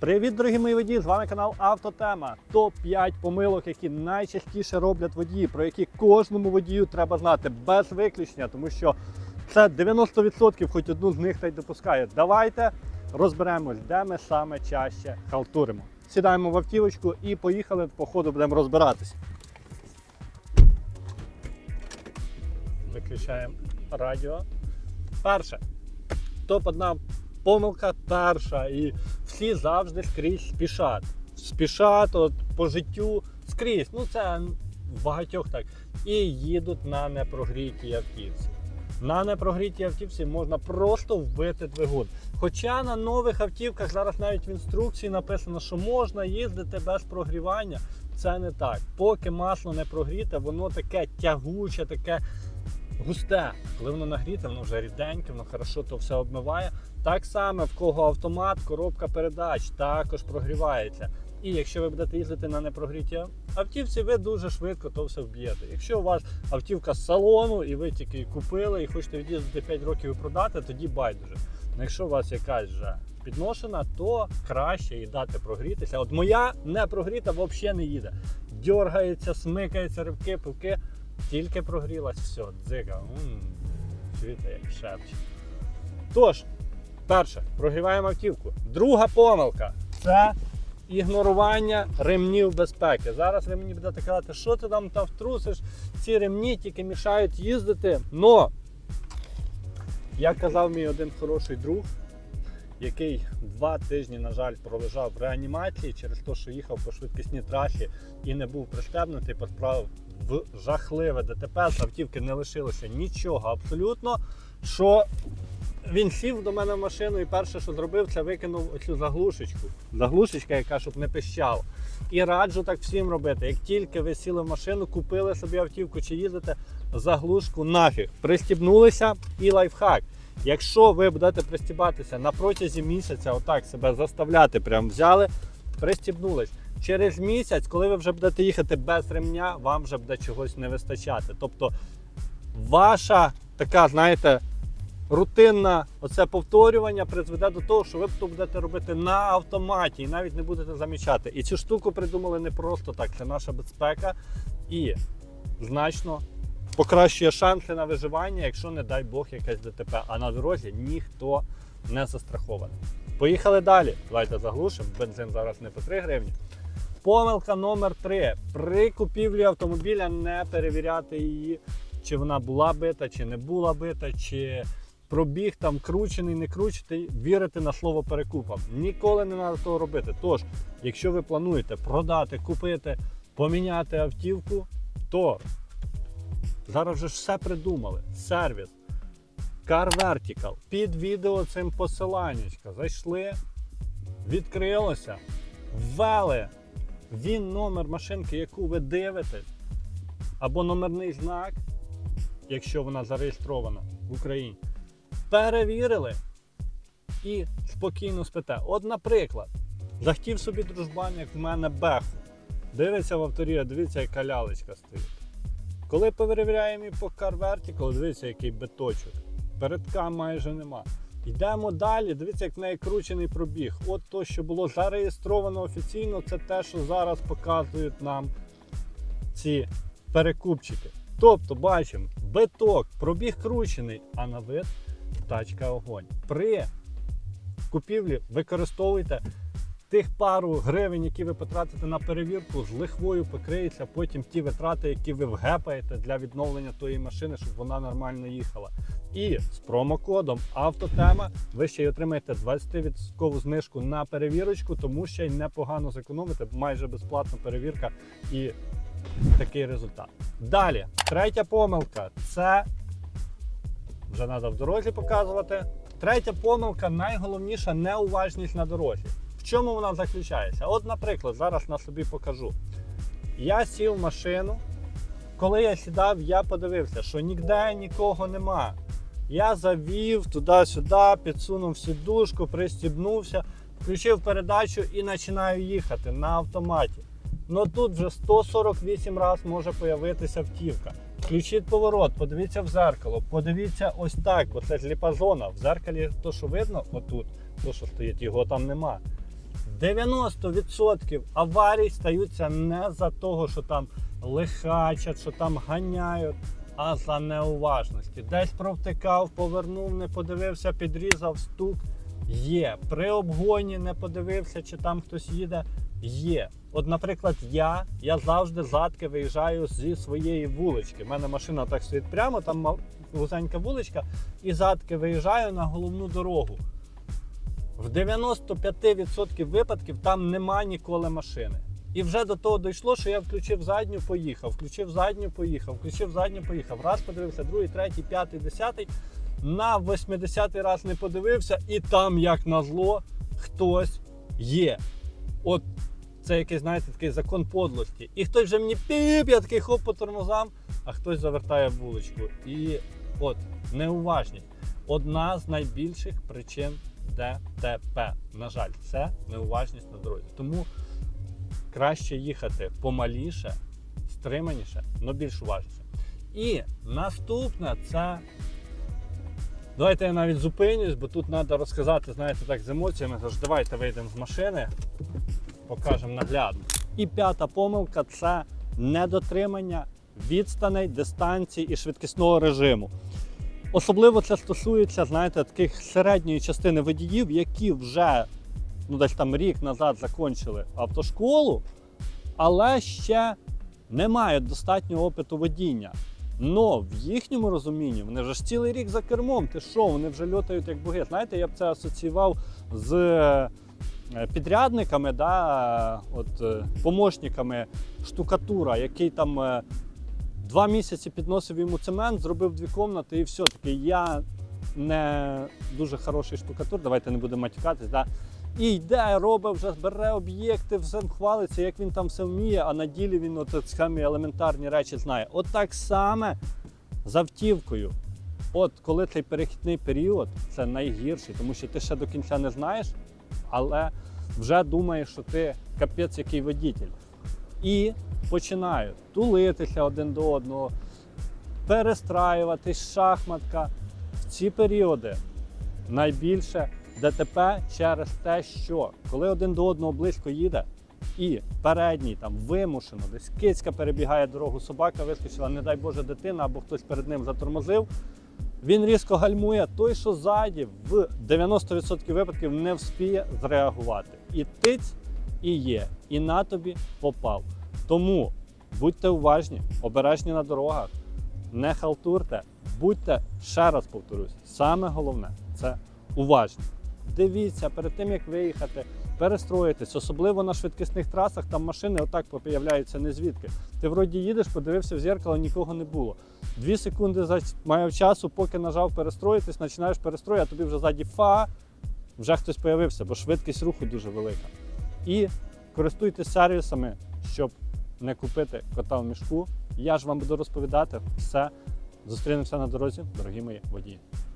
Привіт, дорогі мої водії! З вами канал Автотема. Топ-5 помилок, які найчастіше роблять водії, про які кожному водію треба знати без виключення, тому що це 90%, хоч одну з них та й допускає. Давайте розберемось, де ми саме чаще халтуримо. Сідаємо в автівочку і поїхали. По ходу будемо розбиратись. Виключаємо радіо. Перше. Топ-1 помилка перша. І всі завжди скрізь спішать. Спішать от, по життю скрізь. Ну це багатьох так. І їдуть на непрогрітій автівці. На непрогрітій автівці можна просто вбити двигун. Хоча на нових автівках зараз навіть в інструкції написано, що можна їздити без прогрівання. Це не так. Поки масло не прогріте, воно таке тягуче, таке густе. Коли воно нагріте, воно вже ріденьке, воно хорошо то все обмиває. Так само в кого автомат, коробка передач також прогрівається. І якщо ви будете їздити на непрогрітій автівці, ви дуже швидко то все вб'єте. Якщо у вас автівка з салону і ви тільки купили і хочете від'їздити 5 років і продати, тоді байдуже. Ну, якщо у вас якась вже підношена, то краще їй дати прогрітися. От моя не прогріта взагалі не їде. Дергається, смикається рибки, пивки, тільки прогрілась, все, дзига. Чуєте, як шепче. Тож, перше, прогріваємо автівку. Друга помилка це ігнорування ремнів безпеки. Зараз ви мені будете казати, що ти там та втрусиш, ці ремні тільки мішають їздити. Но, як казав мій один хороший друг, який два тижні, на жаль, пролежав в реанімації через те, що їхав по швидкісній трасі і не був пристебнутий, посправив в жахливе ДТП. З автівки не лишилося нічого абсолютно. Що він сів до мене в машину і перше, що зробив, це викинув оцю заглушечку. Заглушечка, яка щоб не пищала. І раджу так всім робити. Як тільки ви сіли в машину, купили собі автівку чи їздите, заглушку нафіг. Пристібнулися і лайфхак. Якщо ви будете пристібатися на протязі місяця, отак себе заставляти, прям взяли, пристібнулись. Через місяць, коли ви вже будете їхати без ремня, вам вже буде чогось не вистачати. Тобто ваша така, знаєте, рутинне оце повторювання призведе до того, що ви то будете робити на автоматі і навіть не будете замічати. І цю штуку придумали не просто так. Це наша безпека і значно покращує шанси на виживання, якщо, не дай Бог, якась ДТП. А на дорозі ніхто не застрахований. Поїхали далі. Давайте заглушимо. Бензин зараз не по 3 гривні. Помилка номер 3. При купівлі автомобіля не перевіряти її, чи вона була бита, чи не була бита, чи пробіг там кручений, не кручений, вірити на слово перекупа. Ніколи не треба того робити. Тож, якщо ви плануєте продати, купити, поміняти автівку, то зараз вже все придумали. Сервіс, Car Vertical. Під відео цим посиланнячка. Зайшли, відкрилося, ввели він номер машинки, яку ви дивитесь, або номерний знак, якщо вона зареєстрована в Україні перевірили і спокійно спите. От, наприклад, захотів собі дружбан, як в мене беху. Дивиться в авторія, дивіться, яка лялечка стоїть. Коли перевіряємо і по Car Vertical, дивіться, який биточок. Передка майже нема. Йдемо далі, дивіться, як в неї кручений пробіг. От то, що було зареєстровано офіційно, це те, що зараз показують нам ці перекупчики. Тобто, бачимо, биток, пробіг кручений, а на вид тачка огонь. При купівлі використовуйте тих пару гривень, які ви потратите на перевірку, з лихвою покриється потім ті витрати, які ви вгепаєте для відновлення тої машини, щоб вона нормально їхала. І з промокодом Автотема ви ще й отримаєте 20% знижку на перевірочку, тому ще й непогано зекономите, майже безплатна перевірка і такий результат. Далі, третя помилка це вже треба в дорозі показувати. Третя помилка найголовніша неуважність на дорозі. В чому вона заключається? От, наприклад, зараз на собі покажу. Я сів в машину. Коли я сідав, я подивився, що ніде нікого нема. Я завів туди-сюди, підсунув сідушку, пристібнувся, включив передачу і починаю їхати на автоматі. Ну тут вже 148 разів може появитися втівка. Включіть поворот, подивіться в зеркало, подивіться ось так, бо це сліпа зона. В зеркалі то, що видно, отут, то, що стоїть, його там нема. 90% аварій стаються не за того, що там лихачать, що там ганяють, а за неуважності. Десь провтикав, повернув, не подивився, підрізав стук. Є. При обгоні не подивився, чи там хтось їде. Є. От, наприклад, я, я завжди задки виїжджаю зі своєї вулички. У мене машина так стоїть прямо, там вузенька вуличка, і задки виїжджаю на головну дорогу. В 95% випадків там нема ніколи машини. І вже до того дійшло, що я включив задню, поїхав, включив задню, поїхав, включив задню, поїхав. Раз подивився, другий, третій, п'ятий, десятий. На 80-й раз не подивився, і там, як назло, хтось є. От це якийсь, знаєте, такий закон подлості. І хтось вже мені піп, я такий хоп по тормозам, а хтось завертає вуличку. І от неуважність. Одна з найбільших причин ДТП. На жаль, це неуважність на дорозі. Тому краще їхати помаліше, стриманіше, але більш уважніше. І наступне це. Давайте я навіть зупинюсь, бо тут треба розказати, знаєте, так з емоціями. Тож давайте вийдемо з машини, покажемо наглядно. І п'ята помилка це недотримання відстаней, дистанцій і швидкісного режиму. Особливо це стосується, знаєте, таких середньої частини водіїв, які вже ну, десь там рік назад закінчили автошколу, але ще не мають достатнього опиту водіння. Но в їхньому розумінні вони вже ж цілий рік за кермом. Ти що, вони вже льотають як боги. Знаєте, я б це асоціював з е, підрядниками, да, от, е, помощниками штукатура, який там е, два місяці підносив йому цемент, зробив дві кімнати і все таки я не дуже хороший штукатур, давайте не будемо матюкатись. Да? І йде, робить, вже бере об'єкти, все хвалиться, як він там все вміє, а на ділі він самі елементарні речі знає. От так само з автівкою. От коли цей перехідний період, це найгірший, тому що ти ще до кінця не знаєш, але вже думаєш, що ти капець який водітель. І починають тулитися один до одного, перестраюватись, шахматка. В ці періоди найбільше ДТП через те, що коли один до одного близько їде, і передній там вимушено, десь кицька перебігає дорогу, собака вискочила, не дай Боже, дитина або хтось перед ним затормозив. Він різко гальмує, той, що ззаді, в 90% випадків не вспіє зреагувати. І тиць, і є, і на тобі попав. Тому будьте уважні, обережні на дорогах, не халтурте, будьте, ще раз повторюсь, саме головне це уважні. Дивіться перед тим, як виїхати, перестроїтесь, особливо на швидкісних трасах, там машини отак появляються не звідки. Ти вроді їдеш, подивився в зеркало, нікого не було. Дві секунди має часу, поки нажав перестроїтись, починаєш перестрой, а тобі вже ззаді фа, вже хтось появився, бо швидкість руху дуже велика. І користуйтесь сервісами, щоб не купити кота в мішку. Я ж вам буду розповідати все. Зустрінемося на дорозі, дорогі мої водії.